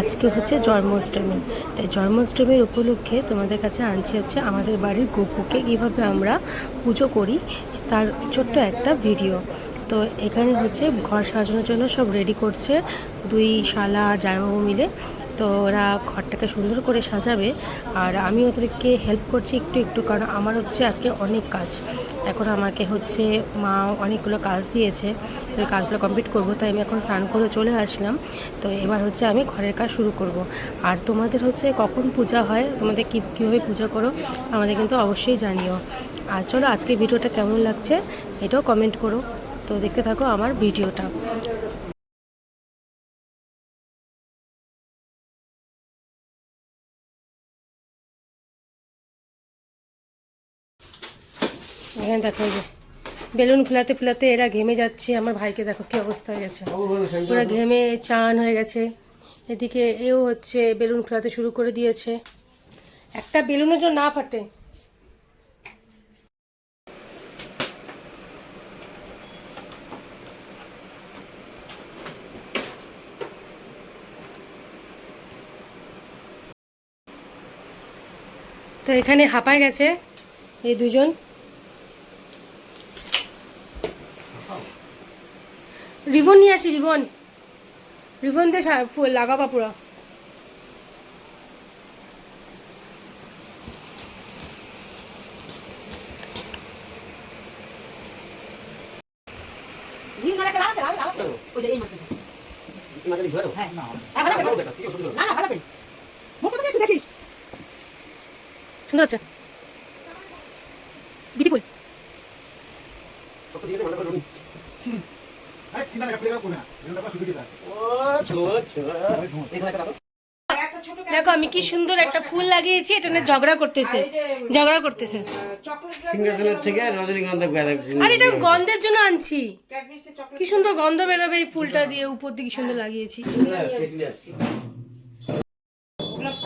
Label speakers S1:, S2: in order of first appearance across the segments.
S1: আজকে হচ্ছে জন্মাষ্টমী। তাই জন্মাষ্টমীর উপলক্ষে তোমাদের কাছে আনছি হচ্ছে আমাদের বাড়ির গোপুকে কীভাবে আমরা পুজো করি, তার ছোট্ট একটা ভিডিও। তো এখানে হচ্ছে ঘর সাজানোর জন্য সব রেডি করছে। দুই শালা আর মিলে। তো ওরা ঘরটাকে সুন্দর করে সাজাবে। আর আমি ওদেরকে হেল্প করছি একটু একটু, কারণ আমার হচ্ছে আজকে অনেক কাজ। এখন আমাকে হচ্ছে মা অনেকগুলো কাজ দিয়েছে, তো এই কাজগুলো কমপ্লিট করব। তাই আমি এখন স্নান করে চলে আসলাম। তো এবার হচ্ছে আমি ঘরের কাজ শুরু করব। আর তোমাদের হচ্ছে কখন পূজা হয়? তোমাদের কী, কীভাবে পূজা করো? আমাদের কিন্তু অবশ্যই জানিও। আর চলো আজকে ভিডিওটা কেমন লাগছে, এটাও কমেন্ট করো। তো দেখতে থাকো আমার ভিডিওটা। এখানে দেখো যে বেলুন ফুলাতে ফুলাতে এরা ঘেমে যাচ্ছে। আমার ভাইকে দেখো কি অবস্থা হয়ে গেছে। পুরো ঘেমে চান হয়ে গেছে। এদিকে এও হচ্ছে বেলুন ফুলাতে শুরু করে দিয়েছে। একটা বেলুনের জন্য না ফাটে। তো এখানে হাঁপায় গেছে এই দুজন। রিবন নিয়ে আসি রিবন। রিবন দিয়ে ফুল লাগাবা পুরো
S2: ডিম মানে একটা আছে লাল আছে ওই যে এই মাছ হ্যাঁ হ্যাঁ ভালো করে না না ভালো করে মুখ থেকে একটু দেখিস
S1: সুন্দর আছে বিউটিফুল
S2: একটা ছোট
S1: দেখো আমি কি সুন্দর একটা ফুল লাগিয়েছি এটা নিয়ে ঝগড়া করতেছে। ঝগড়া করতেছে।
S3: সিংহাসনের থেকে রজনীগন্ধা
S1: আর এটা গন্ধের জন্য আনছি। কি সুন্দর গন্ধ বেরোবে এই ফুলটা দিয়ে উপর দিকে সুন্দর লাগিয়েছি।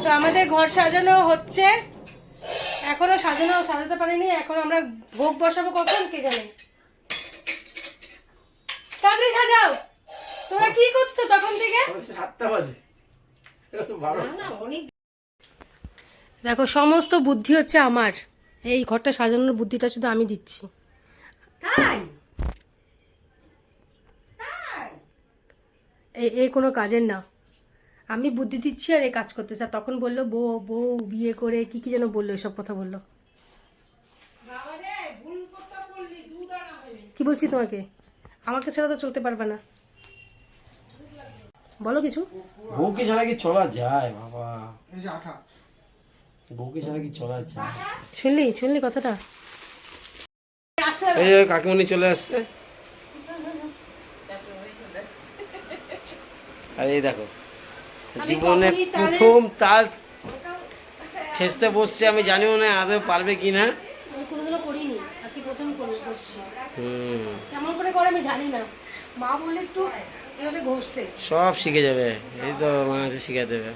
S1: তো আমাদের ঘর সাজানো হচ্ছে। এখনও সাজানো সাজাতে পারিনি এখন আমরা ভোগ বসাবো কখন কে জানে? তাড়াতাড়ি সাজাও। তোমরা কি করছ তখন থেকে?
S3: সাতটা বাজে। বারো।
S2: না না অনেক
S1: দেখো সমস্ত বুদ্ধি হচ্ছে আমার। এই ঘরটা সাজানোর বুদ্ধিটা শুধু আমি দিচ্ছি।
S2: তাই?
S1: এই এই কোনো কাজের না। আমি বুদ্ধি দিচ্ছি আর এই কাজ করতেছে। আর তখন বলল বউ বউ বিয়ে করে কি কি যেন বলল এসব কথা বলল। কি বলছি তোমাকে? আমাকে ছাড়া তো চলতে পারবে না। বলো কিছু।
S3: বউকে ছাড়া কি চলা যায় বাবা? বউকে ছাড়া কি চলা যায়?
S1: শুনলি? শুনলি কথাটা?
S3: এই যে কাকিমণি চলে আসছে। আর এই দেখো জীবনে প্রথম তার ছেঁচতে বসছে আমি জানিও না আদৌ পারবে কি না।
S1: কোনোদিনও করিনি আজকে প্রথম করে বসছি।
S3: হুম।
S1: কেমন করে করে আমি জানি না। মা বললে একটু এভাবে ঘষতে?
S3: সব শিখে যাবে এই তো মা আছে শিখে দেবে।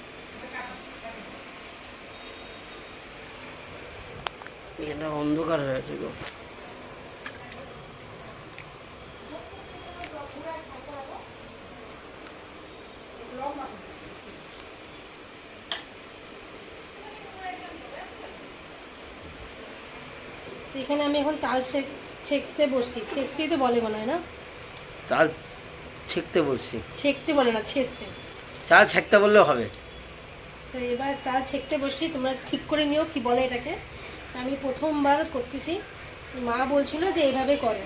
S3: এটা অন্ধকার হয়েছে গো।
S1: এখানে আমি এখন তাল শেখ ছেঁচতে বসছি। ছেঁচতেই তো বলে মনে হয় না?
S3: তার ছেঁকতে বলছি।
S1: ছেঁকতে বলে না ছেঁচতে।
S3: চাল ছেঁকতে বললেও হবে।
S1: তো এবার চাল ছেঁকতে বসছি তোমরা ঠিক করে নিও কি বলে এটাকে। আমি প্রথমবার করতেছি। মা বলছিল যে এইভাবে করে।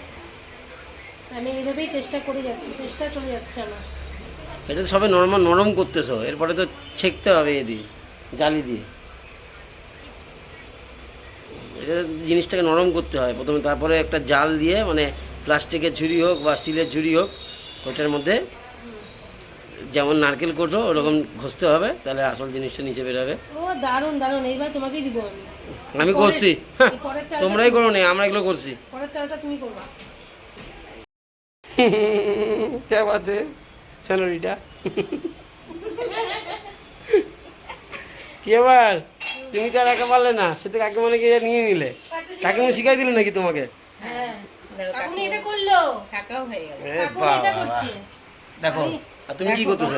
S1: আমি এইভাবেই চেষ্টা করে যাচ্ছি চেষ্টা চলে যাচ্ছে আমার।
S3: এটা তো সবে নরম নরম করতেছো এরপরে তো ছেঁকতে হবে এ দিয়ে জালি দিয়ে। এটা জিনিসটাকে নরম করতে হয় প্রথমে তারপরে একটা জাল দিয়ে মানে প্লাস্টিকের ঝুড়ি হোক বা স্টিলের ঝুড়ি হোক ওইটার মধ্যে যেমন নারকেল কোটো ওরকম ঘষতে হবে তাহলে আসল জিনিসটা নিচে বেরোবে।
S1: ও দারুণ দারুণ এইবার তোমাকেই দিব আমি।
S3: আমি করছি। হ্যাঁ, তোমরাই করো নি আমরা এগুলো করছি।
S1: পরের তালটা তুমি করবা।
S3: কে বাদে স্যালারিটা কি এবার তুমি তো আর একা পারলে না সে তো কাকিমাকে নিয়ে নিলে। কাকিমা শিখাই দিল নাকি তোমাকে?
S1: কাকুনি এটা করল।
S4: শাকাও হয়ে গেল।
S1: কাকুনি এটা করছে।
S3: দেখো আর তুমি কি করতেছো?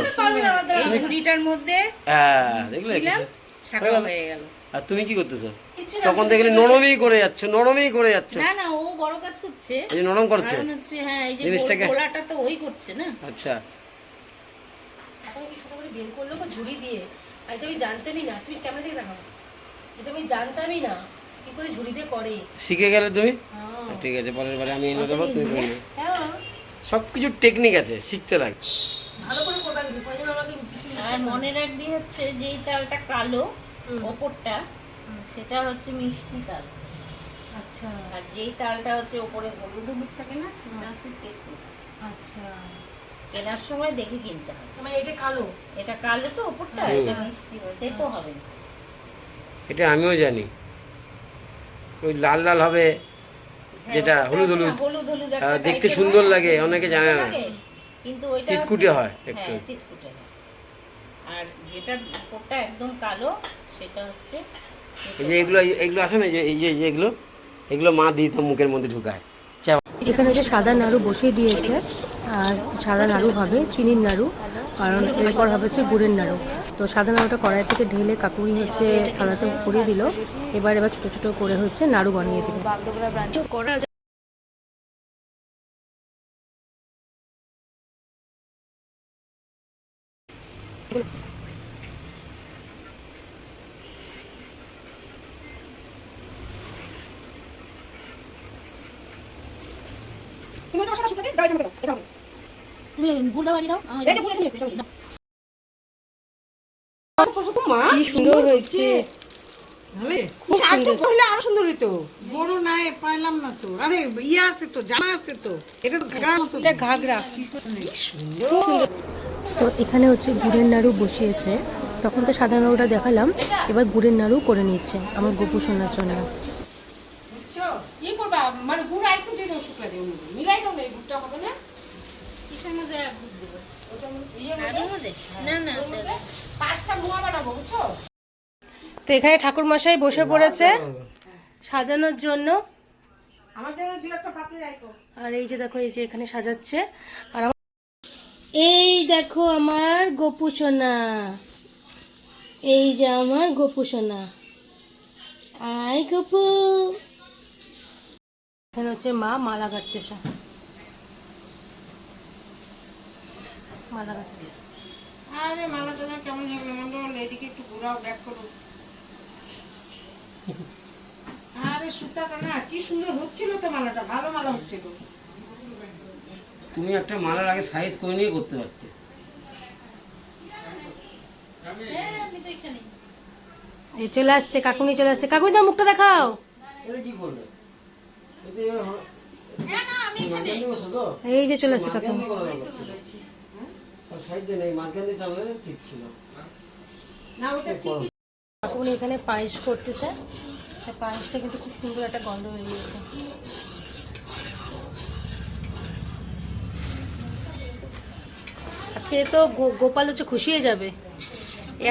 S4: এই ঝুড়িটার মধ্যে
S3: হ্যাঁ দেখলে
S4: দিলাম হয়ে গেল?
S3: আর তুমি কি করতেছো? তখন দেখলে নরমই করে যাচ্ছ নরমই করে যাচ্ছ।
S4: না না ও বড় কাজ করছে।
S3: এই নরম করছে।
S4: হ্যাঁ এই যে
S3: জিনিসটাকে-
S4: গোলাটা তো ওই করছে না।
S3: আচ্ছা।
S1: এখন কি ছোট করে বের করল বা ঝুড়ি দিয়ে? আমি তো আমি জানতামই না। তুমি ক্যামেরা থেকে দেখাও? এটা আমি জানতামই না। কি করে ঝুড়ি দিয়ে করে?
S3: শিখে গেলে তুমি?
S1: হ্যাঁ
S3: ঠিক আছে পরের বারে আমি এনে দেবো তুমি করে
S1: হ্যাঁ
S3: সব কিছু টেকনিক আছে শিখতে লাগে
S1: ভালো করে করবা কিন্তু পরে আমাকে
S4: আর মনে রাখবি হচ্ছে যেই তালটা কালো ওপরটা সেটা হচ্ছে মিষ্টি তাল
S1: আচ্ছা।
S4: আর যেই তালটা হচ্ছে ওপরে হলুদ হলুদ থাকে না সেটা হচ্ছে কেতু
S1: আচ্ছা।
S4: কেনার সময় দেখে কিনতে হবে।
S1: মানে এটা কালো?
S4: এটা কালো তো ওপরটা এটা মিষ্টি ওইটাই তো হবে।
S3: এটা আমিও জানি। ওই লাল লাল হবে যেটা হলুদ হলুদ
S4: হ্যাঁ, হলুদ হলুদ
S3: আহ, দেখতে সুন্দর লাগে, অনেকে জানে না।
S4: কিন্তু ওইটা
S3: চিটকুটে হয় একটু।
S4: হ্যাঁ, আর যেটা ওপরটা একদম কালো সেটা হচ্ছে
S3: এই যে এগুলো এগুলো আছে না এই যে এই যে যে এগুলো এগুলো মা দিত মুখের মধ্যে ঢুকায়
S1: এখানে যে সাদা নাড়ু বসিয়ে দিয়েছে আর সাদা নাড়ু হবে চিনির নাড়ু কারণ এরপর হবে হচ্ছে গুড়ের নাড়ু। তো সাদা নাড়ুটা কড়াই থেকে ঢেলে কাকুই হচ্ছে থালাতে পরিয়ে দিল। এবার এবার ছোটো ছোটো করে হচ্ছে নাড়ু বানিয়ে দিবে
S2: তুমি তোমার সাথে শুকনো দিয়ে দাও এটা আমাকে দাও এটা আমাকে
S4: তুমি বাড়ি দাও
S2: এই যে বুড়ে নিয়েছে এটা মা
S1: কি সুন্দর হয়েছে।
S5: ভালে আরেকটু পড়লে আরও সুন্দর হইতো। বড় নাই পাইলাম না তো। আরে ইয়ে আছে তো জামা আছে তো। এটা তো ঘাগড়ার মতো।
S1: এটা ঘাগরা। তো এখানে হচ্ছে গুড়ের নাড়ু বসিয়েছে। তখন তো সাদা নাড়ুটা দেখালাম। এবার গুড়ের নাড়ু করে নিচ্ছে আমার গোপু শোনার জন্য
S5: কি করবা মানে গুড় আরেকটু দিয়ে দাও শুকলা দিয়ে মিলাই দাও না এই গুড়টা হবে না?
S4: মধ্যে দেবো।
S5: বুঝছ?
S1: তো এখানে ঠাকুর মশাই বসে পড়েছে। সাজানোর জন্য। আর এই যে দেখো এই যে এখানে সাজাচ্ছে। আর এই দেখো আমার গোপু সোনা। এই যে আমার গোপু সোনা। আই গোপু। এখানে হচ্ছে মা মালা কাটতেছে মালা কাটতেছে
S5: আরে মালাটা যেন কেমন হয়ে গেলো মনে হলো এদিকে একটু ঘুরাও ব্যাক করো। আরে সুতাটা না কি সুন্দর হচ্ছিল তো মালাটা ভালো মালা হচ্ছিল।
S3: তুমি একটা মালার আগে সাইজ করে নিয়ে করতে পারতে।
S1: এই চলে আসছে কাকুনি চলে আসছে। কাকুনি তোমার মুখটা দেখাও।
S3: কি করবে?
S1: এই যে চলে আসছে কাকু
S3: সাইড নেই মাঝখান দিয়ে টানলে ঠিক ছিল।
S5: না ওটা ঠিক
S1: উনি এখানে পায়েস করতেছে। পায়েসটা কিন্তু খুব সুন্দর একটা গন্ধ বেরিয়েছে। আজকে তো গোপাল হচ্ছে খুশি হয়ে যাবে।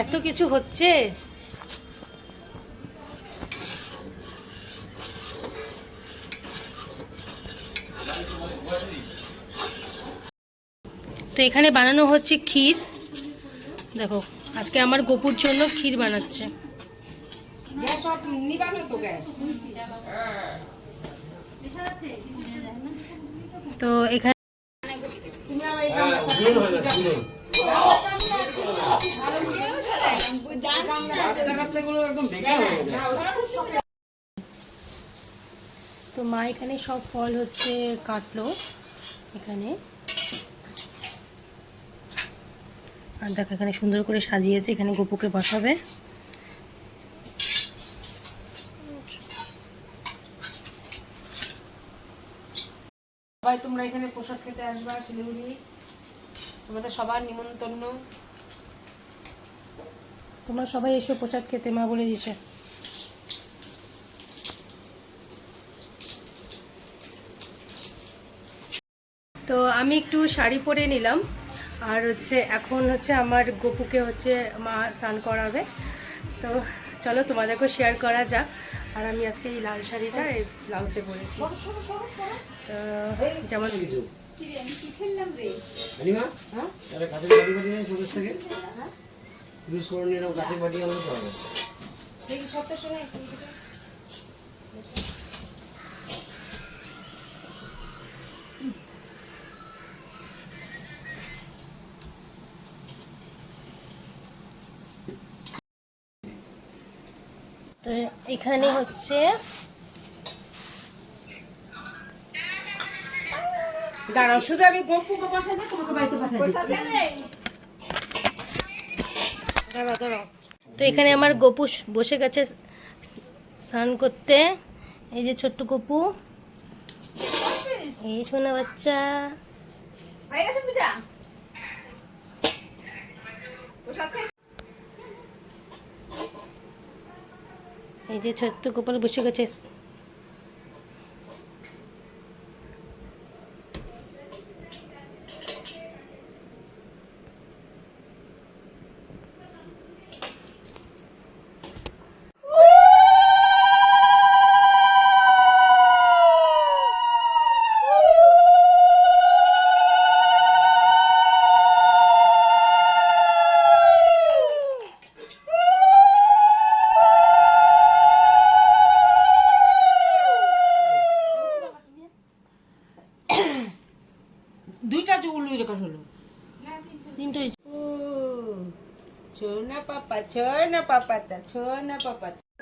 S1: এত কিছু হচ্ছে? তো এখানে বানানো হচ্ছে ক্ষীর। দেখো, আজকে আমার গোপুর জন্য ক্ষীর বানাচ্ছে।
S5: তো
S1: এখানে তো মা এখানে সব ফল হচ্ছে কাটলো। এখানে আর দেখো এখানে সুন্দর করে সাজিয়েছে এখানে গোপুকে বসাবে।
S5: সবাই তোমরা এখানে প্রসাদ খেতে আসবা শিলিগুড়ি। তোমাদের সবার নিমন্ত্রণ।
S1: তোমরা সবাই এসো প্রসাদ খেতে মা বলে দিছে তো আমি একটু শাড়ি পরে নিলাম। আর হচ্ছে এখন হচ্ছে আমার গপুকে হচ্ছে মা স্নান করাবে। তো চলো তোমাদেরকেও শেয়ার করা যাক। আর আমি আজকে এই লাল শাড়িটা এই ব্লাউজে পরেছি। তো যেমন
S3: কিছু?
S5: হ্যাঁ?
S3: থেকে?
S1: তো এখানে হচ্ছে
S2: দাঁড়াও শুধু আমি গপুকে বসে দিয়ে তোমাকে বাড়িতে পাঠিয়ে
S1: দাঁড়াও দাঁড়াও। তো এখানে আমার গপু বসে গেছে স্নান করতে। এই যে ছোট্ট গপু। এই সোনা বাচ্চা
S4: হয়ে গেছে পূজা প্রসাদ খাই
S1: এই যে ছোট্ট গোপাল বসে গেছে।
S2: પાપા છ ના પાપા તા
S1: છ ના પાપા તા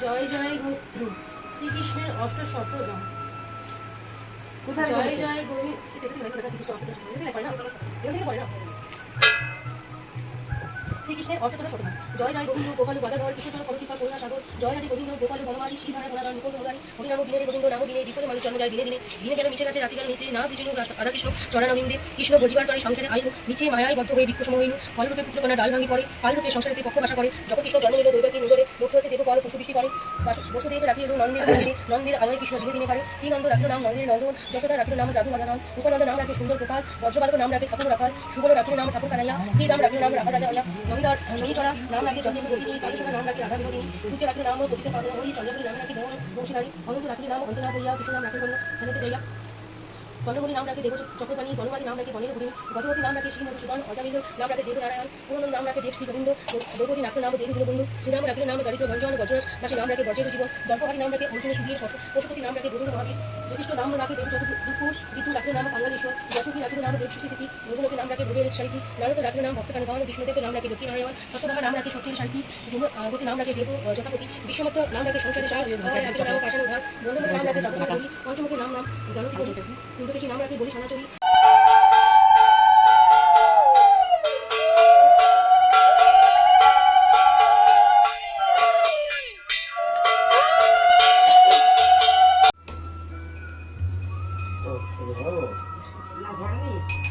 S1: জয় জয় গো- শ্রীকৃষ্ণের অষ্ট শত জয় জয় গোবিন্দ এটা কি লেখা আছে? শ্রীকৃষ্ণ অষ্টদশ শতনাম। এটা কি লেখা না? এটা থেকে পড়ে না? শ্রীকৃষ্ণের অষ্টদশ শতনাম। জয় জয় গোবিন্দ গোপাল গদাধর কৃষ্ণচন্দ্র করতিপা করুণা সাগর। জয় হরি গোবিন্দ গোপাল বনমালী শ্রীধর গুণাধর মুকুন্দ মুরারি হরিনাম বিনে গোবিন্দ, নাম বিনে বিফলে মানুষ জন্ম যায় দিনে দিনে দিনে গেল মিছে গেছে রাতি গেল নিতে না বিষ্ণু রাধা কৃষ্ণ চরণ বিন্দে কৃষ্ণ ভজিবার করে সংসারে আইন মিছে মায়ায় বদ্ধ হয়ে বিক্ষোষ মোহিনী ফলরূপে পুত্রকন্যা ডাল ভাঙি পড়ে, ফালরূপে সংসারে পক্ষ বাসা করে। যখন কৃষ্ণ জন্ম নিল দৈবকী নিজরে হতে দেব কল পশু বৃষ্টি করে। বাসু- বসুদেব রাখিল নন্দের মন্দিরে নন্দের আলোয় কৃষ্ণ দিনে দিনে পারে। শ্রীনন্দ রাখিল নাম নন্দের নন্দন, যশোদা রাখিল নাম জাদু বাজানন উপনন্দ নাম রাখে সুন্দর গোপাল বজ্রবালক নাম রাখে ঠাকুর রাখাল, সুবল রাখিল নাম ঠাকুর কানাইয়া, শ্রীরাম রাখিল নাম রাখা রাজা হইয়া নবীদার নদীচড়া নাম কালেশ্বর নাম রাখে রাধা বিনোদিনী উচ্চ রাখলে নাম পতিত নাম রাখে দেব চক্রপাণী বনমালী নাম রাখে বনের হরিণ গতবতী নাম রাখে শ্রী মধুসূদন অজামিল নাম রাখে দেবনারায়ণ পুরন নাম রাখে দেব শ্রী দ্রৌপদী নাম নাম দেবী দীনবন্ধু শ্রীরাম রাখলে নাম দারিদ্র ভঞ্জন বজ্রস বাসী নাম রাখে বজ্রের জীবন দর্পহারী নাম রাখে অর্জুন সুধীর পশুপতি নাম রাখে গরুর মহাবীর যথেষ্ট নাম রাখে দেব চতুর্পুর বিদ্যু রাখলে নাম বাঙালীশ্বর যশোকী রাখলে নাম দেব সৃষ্টি স্থিতি নামটাকে গৌরী শান্তি নারদ নাম ভক্তকানে ধন বিষ্ণুদেবের নাম রাখে লক্ষ্মী নারায়ণ সত্যভাবা নাম রাখে শক্তির শান্তি গোটি নাম রাখে দেব যথাপতি নাম রাখে সংসারে নাম পঞ্চমুখী নাম নাম গণতি নাম রাখে বলি সোনাচুরি। Oh.